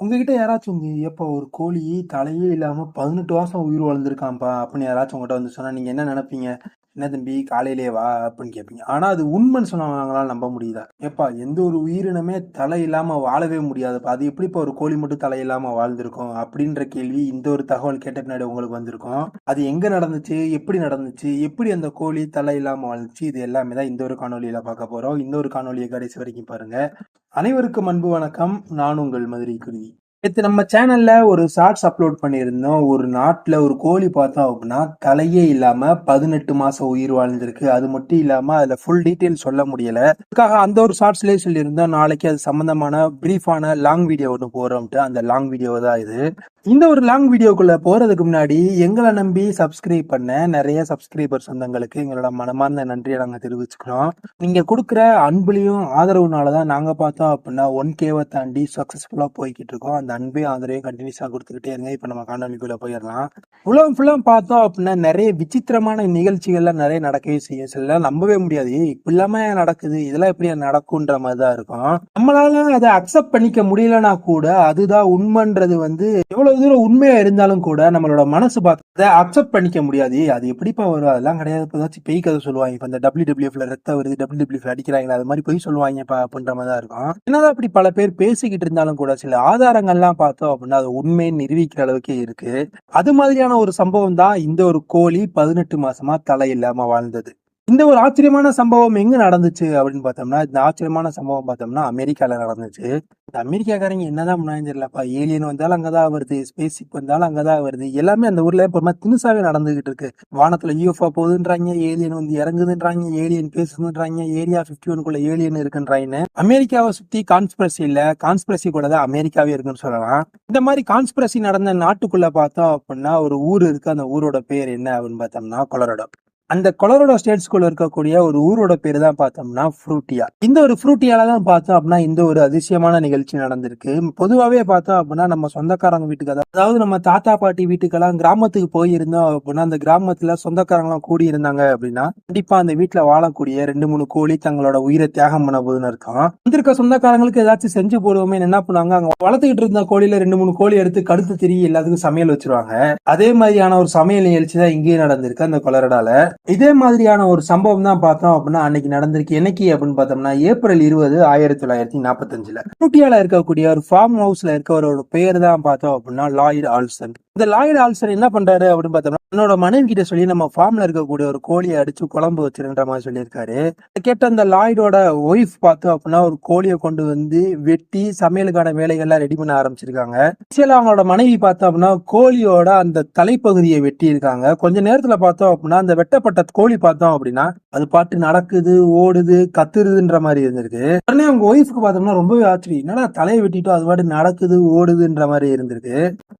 உங்ககிட்ட யாராச்சும் உங்க ஏப்பா ஒரு கோழி தலையே இல்லாம 18 மாசம் உயிர் வாழ்ந்திருக்கான்ப்பா அப்படின்னு யாராச்சும் உங்ககிட்ட வந்து சொன்னா நீங்க என்ன நினைப்பீங்க? என்ன தம்பி காலையிலேயே வா அப்படின்னு கேட்பீங்க. ஆனா அது உண்மைன்னு சொன்னவங்களால நம்ப முடியுதா? ஏப்பா எந்த ஒரு உயிரினமே தலை இல்லாம வாழவே முடியாதுப்பா. அது எப்படிப்பா ஒரு கோழி மட்டும் தலை இல்லாமல் வாழ்ந்திருக்கும்? அப்படின்ற கேள்வி இந்த ஒரு தகவல் கேட்ட பின்னாடி உங்களுக்கு வந்திருக்கும். அது எங்க நடந்துச்சு? எப்படி நடந்துச்சு? எப்படி அந்த கோழி தலை இல்லாமல் வாழ்ந்துச்சு? இது எல்லாமே தான் இந்த ஒரு காணொலியில் பார்க்க போறோம். இந்த ஒரு காணொலியை கடைசி வரைக்கும் பாருங்க. அனைவருக்கும் அன்பு வணக்கம். நான் உங்கள் மதுரை குருவி. நேற்று நம்ம சேனல்ல ஒரு ஷார்ட்ஸ் அப்லோட் பண்ணியிருந்தோம். ஒரு நாட்டில் ஒரு கோழி பார்த்தோம் அப்படின்னா, தலையே இல்லாம 18 மாசம் உயிர் வாழ்ந்திருக்கு. அது மட்டும் இல்லாம அதுல ஃபுல் டீட்டெயில் சொல்ல முடியல. அதுக்காக அந்த ஒரு ஷார்ட்ஸ்லயே சொல்லியிருந்தோம். நாளைக்கு அது சம்பந்தமான பிரீஃபான லாங் வீடியோ ஒன்று போறோம்ட்டு. அந்த லாங் வீடியோ தான் இது. இந்த ஒரு லாங் வீடியோக்குள்ள போறதுக்கு முன்னாடி எங்களை நம்பி சப்ஸ்கிரைப் பண்ண நிறைய சப்ஸ்கிரைபர் சொந்தங்களுக்கு எங்களோட மனமார்ந்த நன்றியை நாங்க தெரிவிச்சுக்கிறோம். நீங்க கொடுக்குற அன்புலையும் ஆதரவுனால தான் நாங்க பார்த்தோம் அப்படின்னா ஒன் கேவை தாண்டி சக்சஸ்ஃபுல்லா போய்க்கிட்டு இருக்கோம். அந்த அன்பையும் ஆதரவையும் கண்டினியூஸா கொடுத்துக்கிட்டே இருங்க. இப்ப நம்ம காணொலிக்குள்ள போயிடலாம். உலகம் ஃபுல்லா பார்த்தோம் அப்படின்னா நிறைய விசித்திரமான நிகழ்ச்சிகள்லாம் நிறைய நடக்கவே செய்யும். சில நம்பவே முடியாது. ஏய் இல்லாம நடக்குது? இதெல்லாம் எப்படி நடக்கும்ன்ற மாதிரி தான் இருக்கும். நம்மளால அதை அக்செப்ட் பண்ணிக்க முடியலன்னா கூட அதுதான் உண்மைன்றது வந்து எவ்வளவு தூரம் உண்மையா இருந்தாலும் கூட நம்மளோட மனசு பார்த்து அக்செப்ட் பண்ணிக்க முடியாது. அது எப்படிப்பா வரும்? அதெல்லாம் கிடையாது. இப்போ ஏதாச்சும் பெய் கதை சொல்லுவாங்க. இப்போ இந்த WWFல ரத்தம் வருது, டபுள்யூபிள்யூவ் அடிக்கிறாங்க அது மாதிரி பொய் சொல்லுவாங்கப்பா அப்படின்ற மாதிரி தான் இருக்கும். என்னதான் இப்படி பல பேர் பேசிக்கிட்டு இருந்தாலும் கூட சில ஆதாரங்கள்லாம் பார்த்தோம் அப்படின்னா அது உண்மைன்னு நிரூபிக்கிற அளவுக்கு இருக்கு. அது மாதிரியான ஒரு சம்பவம் தான் இந்த ஒரு கோழி 18 மாசமா தலை இல்லாம வாழ்ந்தது. இந்த ஒரு ஆச்சரியமான சம்பவம் எங்க நடந்துச்சு அப்படின்னு பார்த்தோம்னா, இந்த ஆச்சரியமான சம்பவம் பார்த்தோம்னா அமெரிக்கால நடந்துச்சு. இந்த அமெரிக்காக்காரங்க என்னதான் பண்ணாங்கன்னு தெரியலப்பா. ஏலியன் வந்தாலும் அங்கதான் வருது. ஸ்பேஸ் ஷிப் வந்தாலும் அங்கதான் வருது. எல்லாமே அந்த ஊர்ல ஒரு மாதிரி தினுசாவே நடந்துகிட்டு இருக்கு. வானத்துல UFO போகுதுன்றாங்க, ஏலியன் வந்து இறங்குதுன்றாங்க, ஏலியன் பேசுதுன்றாங்க, ஏரியா 51 குள்ள ஏலியன் இருக்குன்றாங்கன்னு. அமெரிக்காவை சுத்தி கான்ஸ்பிரசி இல்ல, கான்ஸ்பிரசி கூட தான் அமெரிக்காவே இருக்குன்னு சொல்லலாம். இந்த மாதிரி கான்ஸ்பிரசி நடந்த நாட்டுக்குள்ள பார்த்தோம் அப்படின்னா ஒரு ஊர் இருக்கு. அந்த ஊரோட பேர் என்ன அப்படின்னு பார்த்தோம்னா கொலரடோ அந்த கொலராடோ ஸ்டேட்ஸ்குள்ள இருக்கக்கூடிய ஒரு ஊரோட பேர் தான் பார்த்தோம்னா ஃப்ரூட்டியா. இந்த ஒரு ஃப்ரூட்டியால தான் பார்த்தோம் அப்படின்னா இந்த ஒரு அதிசயமான நிகழ்ச்சி நடந்திருக்கு. பொதுவாகவே பார்த்தோம் அப்படின்னா நம்ம சொந்தக்காரங்க வீட்டுக்கு அதாவது அதாவது நம்ம தாத்தா பாட்டி வீட்டுக்கெல்லாம் கிராமத்துக்கு போயிருந்தோம் அப்படின்னா அந்த கிராமத்துல சொந்தக்காரங்களாம் கூடி இருந்தாங்க அப்படின்னா கண்டிப்பா அந்த வீட்டுல வாழக்கூடிய ரெண்டு மூணு கோழி தங்களோட உயிரை தியாகம் பண்ண போகுதுன்னு இருக்கான் வந்திருக்க சொந்தக்காரங்களுக்கு ஏதாச்சும் செஞ்சு போடுவோமே என்ன பண்ணுவாங்க அங்க வளர்த்துக்கிட்டு இருந்த கோழியில ரெண்டு மூணு கோழி எடுத்து கடுத்து திரி எல்லாத்துக்கும் சமையல் வச்சிருவாங்க. அதே மாதிரியான ஒரு சமையல் நிகழ்ச்சி தான் இங்கேயும் நடந்திருக்கு அந்த கொலரடால இதே மாதிரியான ஒரு சம்பவம் தான் பார்த்தோம் அப்படின்னா அன்னைக்கு நடந்திருக்கு. என்னைக்கு அப்படின்னு பார்த்தோம்னா ஏப்ரல் 20 1945ல ஃப்ரூட்டியால இருக்கக்கூடிய ஒரு ஃபார்ம் ஹவுஸ்ல இருக்கவரோட பேர் தான் பார்த்தோம் அப்படின்னா லாயிட் ஆல்சன். இந்த லாய்டு ஆல்சர் என்ன பண்றாரு அப்படின்னு பார்த்தோம்னா என்னோட மனைவி கிட்ட சொல்லி நம்ம ஃபார்ம்ல இருக்கக்கூடிய ஒரு கோழியை அடிச்சு குழம்பு வச்சிருன்ற மாதிரி சொல்லியிருக்காரு. கேட்ட அந்த லாய்டோட ஒய்ஃப் பார்த்தோம் அப்படின்னா ஒரு கோழியை கொண்டு வந்து வெட்டி சமையலுக்கான வேலைகள்லாம் ரெடி பண்ண ஆரம்பிச்சிருக்காங்க. சில அவங்களோட மனைவி பார்த்தோம் அப்படின்னா கோழியோட அந்த தலைப்பகுதியை வெட்டி இருக்காங்க. கொஞ்ச நேரத்துல பார்த்தோம் அப்படின்னா அந்த வெட்டப்பட்ட கோழி பார்த்தோம் அப்படின்னா அது பாட்டு நடக்குது, ஓடுது, கத்துறதுன்ற மாதிரி இருந்திருக்கு. உடனே அவங்க ஒய்ஃப்க்கு பார்த்தோம்னா ரொம்பவே ஆச்சரியம். என்னடா தலையை வெட்டிட்டோம் அது பாட்டு நடக்குது, ஓடுதுன்ற மாதிரி இருந்திருக்கு.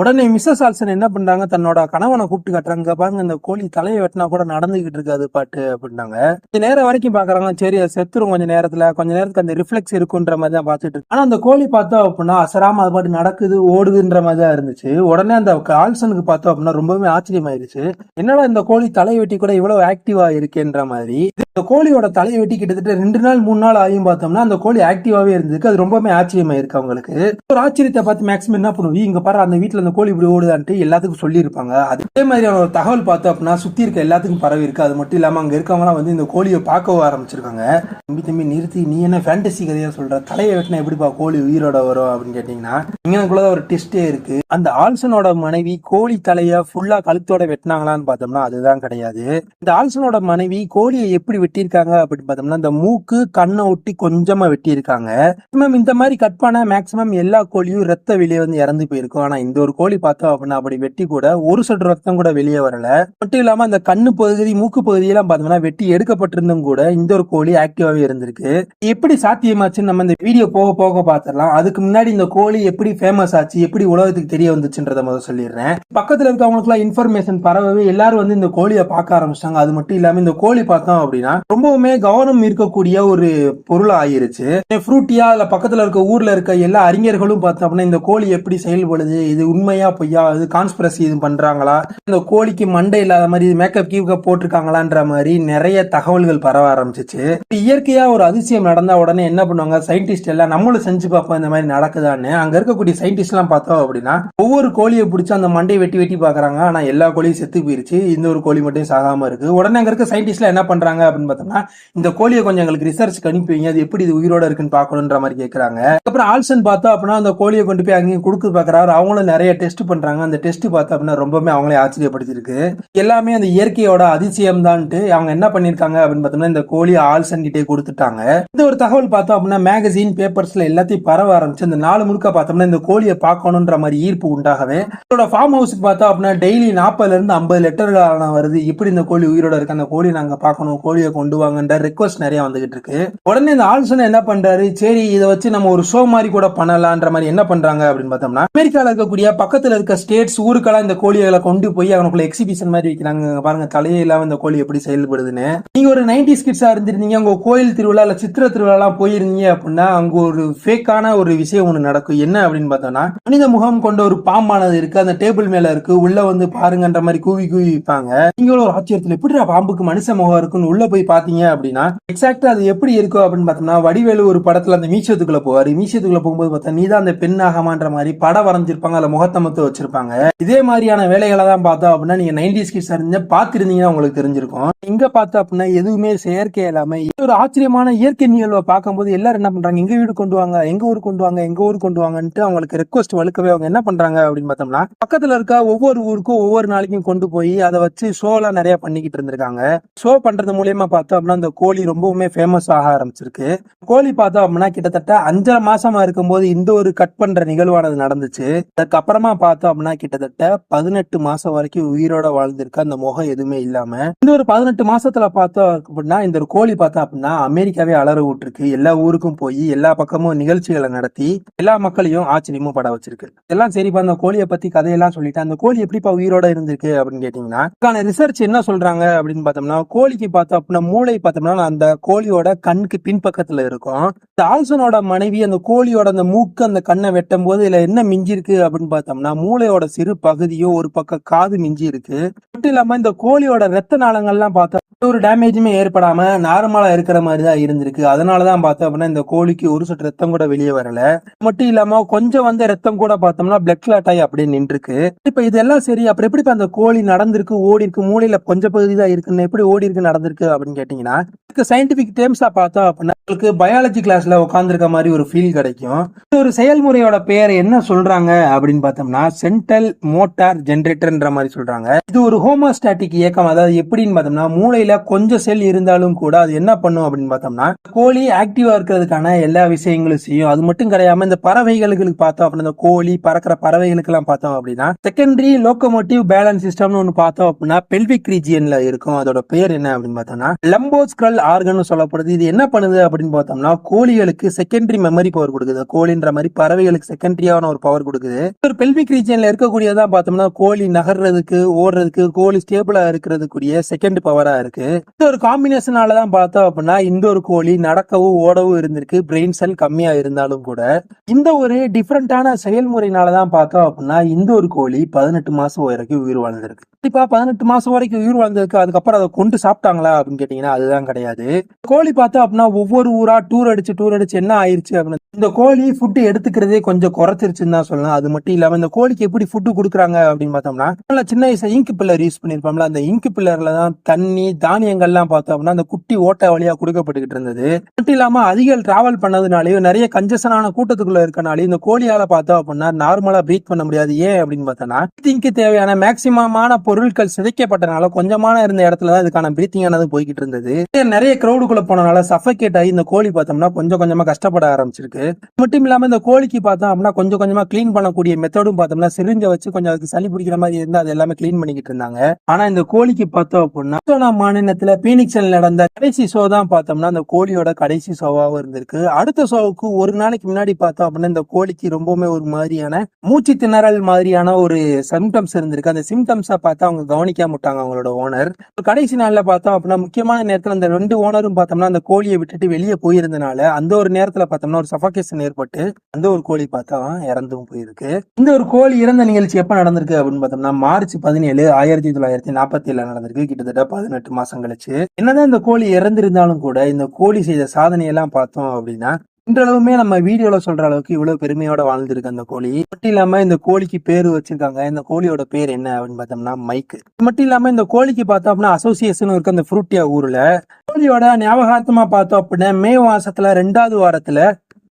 உடனே மிஸ்ஸஸ் ஆல்சன் என்ன பண்றாங்க தன்னோட கணவனை கூப்பிட்டு கட்டுறாங்க பாருங்க இந்த கோழி தலையை வெட்டினா கூட நடந்துகிட்டு இருக்காது பாட்டு அப்படின்னாங்க. கொஞ்ச நேரம் வரைக்கும் பாக்குறாங்க. சரி அது செத்துரும் கொஞ்ச நேரத்துல. கொஞ்ச நேரத்துக்கு அந்த ரிஃப்ளெக்ஸ் இருக்குன்ற மாதிரி தான் பார்த்துட்டு இருக்கு. ஆனா அந்த கோழி பார்த்தோம் அப்படின்னா அசராம அது பாட்டு நடக்குது, ஓடுதுன்ற மாதிரி தான் இருந்துச்சு. உடனே அந்த கால்சனுக்கு பார்த்தோம் அப்படின்னா ரொம்பவே ஆச்சரியமாயிருச்சு. என்னடா இந்த கோழி தலையை வெட்டி கூட இவ்வளவு ஆக்டிவா இருக்குன்ற மாதிரி. இந்த கோழியோட தலையை வெட்டி கிட்டத்தட்ட ரெண்டு நாள் மூணு நாள் ஆகியும் பார்த்தோம்னா அந்த கோழி ஆக்டிவாவே இருந்திருக்கு. அது ரொம்பவே ஆச்சரியமாயிருக்கு அவங்களுக்கு. ஒரு ஆச்சரியத்தை பார்த்து மேக்ஸிமம் என்ன பண்ணுவோம் இங்க பாரு அந்த வீட்டுல அந்த கோழி இப்படி ஓடுதான்ட்டு எல்லாத்துக்கும் சொல்லியிருப்பாங்க. அதே மாதிரியான ஒரு தகவல் பார்த்தோம் அப்படின்னா சுத்தி இருக்க எல்லாத்துக்கும் பரவி இருக்கு. அது மட்டும் இல்லாம அங்க இருக்கவங்களாம் வந்து இந்த கோழியை பார்க்கவும் ஆரம்பிச்சிருக்காங்க. தம்பி தம்பி நிறுத்தி நீ என்ன ஃபேண்டசி கதையா சொல்ற? தலையை வெட்டினா எப்படிப்பா கோழி உயிரோட வரும் அப்படின்னு கேட்டீங்கன்னா இங்கனக்குள்ள ஒரு டெஸ்டே இருக்கு. அந்த ஆல்சனோட மனைவி கோழி தலையை ஃபுல்லா கழுத்தோட வெட்டினாங்களான்னு பார்த்தோம்னா அதுதான் கிடையாது. இந்த ஆல்சனோட மனைவி கோழியை எப்படி வெட்டியிருக்காங்க அப்படின்னு பார்த்தோம்னா இந்த மூக்கு கண்ணை ஒட்டி கொஞ்சமா வெட்டியிருக்காங்க. மேக்ஸிமம் இந்த மாதிரி கட் பண்ண மேக்ஸிமம் எல்லா கோழியும் ரத்த வெளியே வந்து இறந்து போயிருக்கும். ஆனா இந்த ஒரு கோழி பார்த்தோம் அப்படின்னா அப்படி வெட்டி கூட ஒரு சொட்டு ரத்தம் கூட வெளியே வரல. மட்டும் இல்லாம அந்த கண்ணு பகுதி மூக்கு பகுதியெல்லாம் பார்த்தோம்னா வெட்டி எடுக்கப்பட்டிருந்தும் கூட இந்த ஒரு கோழி ஆக்டிவாவே இருந்திருக்கு. எப்படி சாத்தியமாச்சுன்னு நம்ம இந்த வீடியோ போக போக பார்த்துடலாம். அதுக்கு முன்னாடி இந்த கோழி எப்படி ஃபேமஸ் ஆச்சு எப்படி உலகத்துக்கு தெரிய வந்துச்சுன்றத முதல் சொல்லிடுறேன். பக்கத்துல இருக்கவங்களுக்கு எல்லாம் இன்ஃபர்மேஷன் பரவவே எல்லாரும் வந்து இந்த கோழியை பார்க்க ஆரம்பிச்சிட்டாங்க. அது மட்டும் இல்லாம இந்த கோழி பார்த்தோம் அப்படின்னா பாத்தீங்கன்னா ரொம்பவுமே கவனம் இருக்கக்கூடிய ஒரு பொருள் ஆயிருச்சு ஃப்ரூட்டியா இல்ல பக்கத்துல இருக்க ஊர்ல இருக்க எல்லா அறிஞர்களும் பார்த்தோம் அப்படின்னா இந்த கோழி எப்படி செயல்படுது இது உண்மையா பொய்யா இது கான்ஸ்பிரசி இது பண்றாங்களா இந்த கோழிக்கு மண்டை இல்லாத மாதிரி மேக்கப் கீக்கப் போட்டிருக்காங்களான்ற மாதிரி நிறைய தகவல்கள் பரவ ஆரம்பிச்சிச்சு. இயற்கையா ஒரு அதிசயம் நடந்தா உடனே என்ன பண்ணுவாங்க சயின்டிஸ்ட் எல்லாம் நம்மளும் செஞ்சு பார்ப்போம் இந்த மாதிரி நடக்குதான்னு. அங்க இருக்கக்கூடிய சயின்டிஸ்ட் எல்லாம் பார்த்தோம் அப்படின்னா ஒவ்வொரு கோழியை பிடிச்சி அந்த மண்டையை வெட்டி வெட்டி பாக்குறாங்க ஆனா எல்லா கோழியும் செத்து போயிருச்சு. இந்த ஒரு கோழி மட்டும் சாகாம இருக்கு. உடனே அங்க இருக்க சயின்டிஸ்ட் என்ன பண்றாங்க அப்படின்னு பார்த்தோம்னா இந்த கோழியை கொஞ்சம் எங்களுக்கு ரிசர்ச் அனுப்பி வைங்க அது எப்படி இது உயிரோட இருக்குன்னு பார்க்கணுன்ற மாதிரி கேட்குறாங்க அப்புறம் ஆல்சன் பார்த்தோம் அப்படின்னா அந்த கோழியை கொண்டு போய் அங்கேயும் கொடுக்க பார்க்குறாரு. அவங்களும் நிறைய டெஸ்ட் பண்ணுறாங்க அந்த டெஸ்ட் பார்த்தோம் அப்படின்னா ரொம்பவே அவங்களே ஆச்சரியப்படுத்திருக்கு எல்லாமே அந்த இயற்கையோட அதிசயம் தான்ட்டு அவங்க என்ன பண்ணியிருக்காங்க அப்படின்னு பார்த்தோம்னா இந்த கோழி ஆல்சன் கிட்டே கொடுத்துட்டாங்க. இந்த ஒரு தகவல் பார்த்தோம் அப்படின்னா மேகசின் பேப்பர்ஸ்ல எல்லாத்தையும் பரவ ஆரம்பிச்சு இந்த நாலு முழுக்க பார்த்தோம்னா இந்த கோழியை பார்க்கணுன்ற மாதிரி ஈர்ப்பு உண்டாகவே இதோட ஃபார்ம் ஹவுஸுக்கு பார்த்தோம் அப்படின்னா டெய்லி நாற்பதுல இருந்து ஐம்பது லெட்டர்கள் வருது. இப்படி இந்த கோழி உயிரோட இருக்கு. அந்த கோழி நாங்கள் பார்க்கணும். கோழியை கொண்டு வாங்கன்ற ரெக்வஸ்ட் நிறைய வந்துகிட்டு இருக்கு. உடனே இந்த ஆல்சன் என்ன பண்றாரு? சரி இதை வச்சு நம்ம ஒரு ஷோ மாதிரி கூட பண்ணலான்ற மாதிரி என்ன பண்றாங்க அப்படின்னு பார்த்தோம்னா அமெரிக்கால இருக்கக்கூடிய பக்கத்துல இருக்க ஸ்டேட்ஸ் ஊருக்கெல்லாம் இந்த கோழிகளை கொண்டு போய் அவனுக்குள்ள எக்ஸிபிஷன் மாதிரி வைக்கிறாங்க. பாருங்க தலையே இல்லாம இந்த கோழி எப்படி செயல்படுதுன்னு. நீங்க ஒரு நைன்டி ஸ்கிட்ஸா இருந்திருந்தீங்க உங்க கோயில் திருவிழா இல்ல சித்திர திருவிழாலாம் போயிருந்தீங்க அப்படின்னா அங்க ஒரு ஃபேக்கான ஒரு விஷயம் ஒண்ணு நடக்கும். என்ன அப்படின்னு பார்த்தோம்னா மனித முகம் கொண்ட ஒரு பாம்பானது இருக்கு அந்த டேபிள் மேல இருக்கு உள்ள வந்து பாருங்கன்ற மாதிரி கூவி கூவி வைப்பாங்க. நீங்களும் ஒரு ஆச்சரியத்துல எப்படி பாம்புக்கு மனுஷ முகம் இருக்குன்னு உள்ள போய் பாத்தீங்க அப்படின்னா எக்ஸாக்டா அது எப்படி இருக்கும் அப்படின்னு பார்த்தோம்னா வடிவேலு ஒரு படத்துல அந்த மீசியத்துக்குள்ள போவாரு. மீசியத்துக்குள்ள போகும்போது பார்த்தா நீ தான் அந்த பெண் ஆகமான்ற மாதிரி படம் வரைஞ்சிருப்பாங்க அதுல முகத்தமத்தை வச்சிருப்பாங்க. இதே மாதிரியான வேலைகளை தான் பார்த்தோம் அப்படின்னா நீங்க நைன்டிஸ் கிட்ஸ் இருந்தா பாத்திருந்தீங்கன்னா உங்களுக்கு தெரிஞ்சிருக்கும். இங்க பார்த்தோம் அப்படின்னா எதுவுமே செயற்கை இல்லாம ஒரு ஆச்சரியமான இயற்கை நிகழ்வை பார்க்கும்போது எல்லாரும் என்ன பண்றாங்க? எங்க வீடு கொண்டு வாங்க எங்க ஊர் கொண்டு வாங்க எங்க ஊர் கொண்டு வாங்கன்ட்டு அவங்களுக்கு ரெக்வஸ்ட் வலுக்கவே அவங்க என்ன பண்றாங்க அப்படின்னு பார்த்தோம்னா பக்கத்துல இருக்க ஒவ்வொரு ஊருக்கும் ஒவ்வொரு நாளைக்கும் கொண்டு போய் அதை வச்சு ஷோலாம் நிறைய பண்ணிக்கிட்டு இருந்திருக்காங்க. ஷோ பண்றது மூலியமா பார்த்தோம் அப்படின்னா அந்த கோழி ரொம்பவுமே ஃபேமஸ் ஆக ஆரம்பிச்சிருக்கு. கோழி பார்த்தோம் அப்படின்னா கிட்டத்தட்ட அஞ்சரை மாசமா இருக்கும்போது இந்த ஒரு கட் பண்ற நிகழ்வானது நடந்துச்சு. அதுக்கப்புறமா பார்த்தோம் அப்படின்னா கிட்டத்தட்ட பதினெட்டு மாசம் வரைக்கும் உயிரோட வாழ்ந்திருக்கு அந்த முகம் எதுவுமே இல்லாம இந்த ஒரு பதினெட்டு மாசத்துல பார்த்தோம் அப்படின்னா இந்த ஒரு கோழி பார்த்தோம் அப்படின்னா அமெரிக்காவே அலற விட்டுருக்கு. எல்லா ஊருக்கும் போய் எல்லா பக்கமும் நிகழ்ச்சிகளை நடத்தி எல்லா மக்களையும் ஆச்சரியமும் பட வச்சிருக்கு. எல்லாம் சரிப்பா அந்த கோழியை பத்தி கதையெல்லாம் சொல்லிட்டு அந்த கோழி எப்படிப்பா உயிரோட இருந்திருக்கு அப்படின்னு கேட்டீங்கன்னா ரிசர்ச் என்ன சொல்றாங்க அப்படின்னு பார்த்தோம்னா கோழிக்கு பார்த்தோம் அப்படின்னா மூளை பார்த்தோம்னா அந்த கோழியோட கண்ணுக்கு பின்பக்கத்துல இருக்கும். டால்சனோட மனைவி அந்த கோழியோட அந்த மூக்கு அந்த கண்ணை வெட்டும் போது இதுல என்ன மிஞ்சி இருக்கு அப்படின்னு பார்த்தோம்னா மூளையோட சிறு பகுதியும் ஒரு பக்கம் காது மிஞ்சி இருக்கு மட்டும் இல்லாம இந்த கோழியோட ரத்த நாளங்கள்லாம் பார்த்தா ஒரு டேமேஜுமே ஏற்படாம நார்மலா இருக்கிற மாதிரி தான் இருந்திருக்கு. அதனாலதான் பார்த்தோம் அப்படின்னா இந்த கோழிக்கு ஒரு சொட்டு ரத்தம் கூட வெளியே வரல. மட்டும் இல்லாம கொஞ்சம் வந்து ரத்தம் கூட பார்த்தோம்னா பிளட் கிளாட் ஆகி அப்படியே நின்றுருக்கு. இப்ப இதெல்லாம் சரி அப்புறம் எப்படி இப்ப அந்த கோழி நடந்திருக்கு ஓடி இருக்கு மூளையில கொஞ்சம் பகுதி தான் இருக்குன்னு எப்படி ஓடி இருக்கு நடந்திருக்கு அப்படின்னு கேட்டீங்கன்னா இதுக்கு சயின்டிபிக் டேர்ம்ஸா பார்த்தோம் அப்படின்னா உங்களுக்கு பயாலஜி கிளாஸ்ல உட்காந்துருக்க மாதிரி ஒரு ஃபீல் கிடைக்கும். இது ஒரு செயல்முறையோட பேர் என்ன சொல்றாங்க அப்படின்னு பார்த்தோம்னா சென்ட்ரல் மோட்டார் ஜென்ரேட்டர்ன்ற மாதிரி சொல்றாங்க. இது ஒரு ஹோமோஸ்டாட்டிக் இயக்கம். அதாவது எப்படின்னு பார்த்தோம்னா மூளையில கொஞ்சம் செல் இருந்தாலும் கூட அது என்ன பண்ணும் அப்படின்னு பார்த்தோம்னா கோழி ஆக்டிவா இருக்கிறதுக்கான எல்லா விஷயங்களும் செய்யும். அது மட்டும் கிடையாம இந்த பறவைகளுக்கு பார்த்தோம் அப்படின்னா இந்த கோழி பறக்கிற பறவைகளுக்கு எல்லாம் பார்த்தோம் அப்படின்னா செகண்டரி லோக்கோமோட்டிவ் பேலன்ஸ் சிஸ்டம்னு ஒன்று பார்த்தோம் அப்படின்னா பெல்விக் ரீஜியன்ல இருக்கும். அதோட பேர் என்ன அப்படின்னு பார்த்தோம்னா லம்போஸ்க்ரல் ஆர்கன் சொல்லப்படுது. இது என்ன பண்ணுது அப்படின்னு பார்த்தோம்னா கோழிகளுக்கு செகண்டரி மெமரி பவர் கொடுக்குது. கோழின்ற மாதிரி பறவைகளுக்கு செகண்டரியான ஒரு பவர் கொடுக்குது. ஒரு பெல்விக் ரீஜியன்ல இருக்கக்கூடியதான் பார்த்தோம்னா கோழி நகர்றதுக்கு ஓடுறதுக்கு கோழி ஸ்டேபிளா இருக்கிறதுக்குரிய செகண்ட் பவரா இருக்கு. இந்த ஒரு காம்பினேஷனால தான் பார்த்தோம் அப்படின்னா இந்த ஒரு கோழி நடக்கவும் ஓடவும் இருந்திருக்கு. பிரெயின் செல் கம்மியா இருந்தாலும் கூட. இந்த ஒரு டிஃப்ரெண்டான செயல்முறையினால தான் பார்த்தோம் அப்படின்னா இந்த ஒரு கோழி பதினெட்டு மாசம் வரைக்கும் உயிர் வாழ்ந்திருக்கு. கண்டிப்பா பதினெட்டு மாசம் வரைக்கும் உயிர் வாழ்ந்திருக்கு. அதுக்கப்புறம் அதை கொண்டு சாப்பிட்டாங்களா அப்படின்னு கேட்டீங்கன்னா அதுதான் கிடையாது. கோழி பார்த்தோம் அப்படின்னா ஒவ்வொரு ஊரா டூர் அடிச்சு டூர் அடிச்சு என்ன ஆயிருச்சு அப்படின்னு இந்த கோழி ஃபுட்டு எடுத்துக்கிறதே கொஞ்சம் குறைச்சிருச்சுன்னு தான் சொல்லலாம். அது மட்டும் இல்லாம இந்த கோழிக்கு எப்படி ஃபுட்டு கொடுக்குறாங்க அப்படின்னு பார்த்தோம்னா நல்லா சின்ன வயசுல இங்கு பில்லர் யூஸ் பண்ணிருப்போம்ல அந்த இங்கு பில்லர்ல தான் தண்ணி தானியங்கள்லாம் பார்த்தோம் அப்படின்னா அந்த குட்டி ஓட்டை வழியா கொடுக்கப்பட்டுக்கிட்டு இருந்தது. மட்டும் இல்லாம அதிக டிராவல் பண்ணதுனாலயும் நிறைய கஞ்சசனான கூட்டத்துக்குள்ள இருக்கனாலையும் இந்த கோழியால பார்த்தோம் அப்படின்னா நார்மலா பிரீத் பண்ண முடியாது. ஏன் அப்படின்னு பார்த்தோம்னா பிரீத்திங்க்கு தேவையான மேக்சிமமான பொருட்கள் சிதைக்கப்பட்டனால கொஞ்சமான இருந்த இடத்துல தான் இதுக்கான பிரீத்திங் ஆனது போய்கிட்டு இருந்தது. நிறைய க்ரௌடுக்குள்ள போனனால சஃபகேட் ஆகி இந்த கோழி பார்த்தோம்னா கொஞ்சம் கொஞ்சமா கஷ்டப்பட ஆரம்பிச்சிருக்கு. மட்டும் இல்லாம இந்த கோழிக்கு பார்த்தோம் அப்படின்னா கொஞ்சம் கொஞ்சமா கிளீன் பண்ணக்கூடிய மெத்தடும் பார்த்தோம்னா சிரிஞ்ச வச்சு கொஞ்சம் அதுக்கு சளி பிடிக்கிற மாதிரி இருந்து அது எல்லாமே கிளீன் பண்ணிக்கிட்டு இருந்தாங்க. ஆனா இந்த கோழிக்கு பார்த்தோம் அப்படின்னா மாநிலத்துல பீனிக்ஸில் நடந்த கடைசி ஷோ தான் பார்த்தோம்னா அந்த கோழியோட கடைசி ஷோவாகவும் இருந்திருக்கு. அடுத்த ஷோவுக்கு ஒரு நாளைக்கு முன்னாடி பார்த்தோம் அப்படின்னா இந்த கோழிக்கு ரொம்பவுமே ஒரு மாதிரியான மூச்சு திணறல் மாதிரியான ஒரு சிம்டம்ஸ் இருந்திருக்கு. அந்த சிம்டம்ஸை பார்த்தா அவங்க கவனிக்காம விட்டாங்க அவங்களோட ஓனர் கடைசி நாளில் பார்த்தோம் அப்படின்னா முக்கிய முக்கியமான நேரத்தில் அந்த ரெண்டு ஓனரும் பார்த்தோம்னா அந்த கோழியை விட்டுட்டு வெளியே போயிருந்தனால அந்த ஒரு நேரத்தில் பார்த்தோம்னா ஒரு சஃபகேஷன் ஏற்பட்டு அந்த ஒரு கோழி பார்த்தா இறந்தும் போயிருக்கு. இந்த ஒரு கோழி இறந்த நிகழ்ச்சி எப்போ நடந்திருக்கு அப்படின்னு பார்த்தோம்னா மார்ச் பதினேழு ஆயிரத்தி தொள்ளாயிரத்தி நாற்பத்தி ஏழுல நடந்திருக்கு. கிட்டத்தட்ட பதினெட்டு மாசம் கழிச்சு. என்னதான் இந்த கோழி இறந்திருந்தாலும் கூட இந்த கோழி செய்த சாதனையெல்லாம் பார்த்தோம் அப்படின்னா இன்றளவுமே நம்ம வீடியோல சொல்ற அளவுக்கு இவ்வளவு பெருமையோட வாழ்ந்திருக்கு அந்த கோழி. மட்டும் இல்லாம இந்த கோழிக்கு பேர் வச்சிருக்காங்க. இந்த கோழியோட பேர் என்ன அப்படின்னு பார்த்தோம்னா மைக்கு. இது மட்டும் இல்லாம இந்த கோழிக்கு பார்த்தோம் அப்படின்னா அசோசியேஷன் இருக்கு அந்த ஃப்ரூட்டியா ஊர்ல. கோழியோட ஞாபகார்த்தமா பார்த்தோம் அப்படின்னா மே மாசத்துல ரெண்டாவது வாரத்துல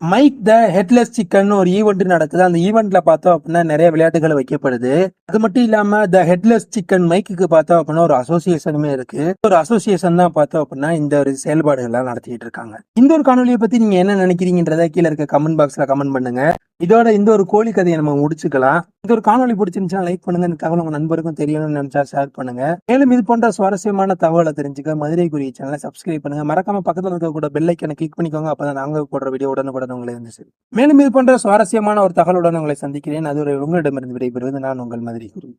மைக் த ஹெட்லெஸ் சிக்கன் ஒரு ஈவெண்ட் நடக்குது. அந்த ஈவெண்ட்ல பார்த்தோம் அப்படின்னா நிறைய விளையாட்டுகள் வைக்கப்படுது. அது மட்டும் இல்லாம த ஹெட்லெஸ் சிக்கன் மைக்குக்கு பார்த்தோம் அப்படின்னா ஒரு அசோசியேஷனுமே இருக்கு. ஒரு அசோசியேஷன் தான் பார்த்தோம் அப்படின்னா இந்த ஒரு செயல்பாடுகள்லாம் நடத்திட்டு இருக்காங்க. இந்த ஒரு காணொலியை பத்தி நீங்க என்ன நினைக்கிறீங்கன்றத கீழே இருக்க கமெண்ட் பாக்ஸ்ல கமெண்ட் பண்ணுங்க. இதோட இந்த ஒரு கோழி கதையை நம்ம முடிச்சுக்கலாம். இந்த ஒரு காணொலி பிடிச்சிருந்துச்சா லைக் பண்ணுங்க. இந்த தகவல் உங்க நண்பருக்கும் தெரியணும்னு நினைச்சா ஷேர் பண்ணுங்க. மேலும் இது போன்ற சுவாரஸ்யமான தகவலை தெரிஞ்சுக்க மதுரைக்குரிய சேனலை சப்ஸ்கிரைப் பண்ணுங்க. மறக்காம பக்கத்துல இருக்க கூட பெல் ஐக்கனை கிளிக் பண்ணிக்கோங்க. அப்பதான் நாங்க போடுற வீடியோ உடனுக்குடன் உங்களை வந்து மேலும் இது போன்ற சுவாரஸ்யமான ஒரு தகவலுடன் உங்களை சந்திக்கிறேன். அது ஒரு உங்களிடமிருந்து விடைபெறுவது நான் உங்கள் மதுரை குரு.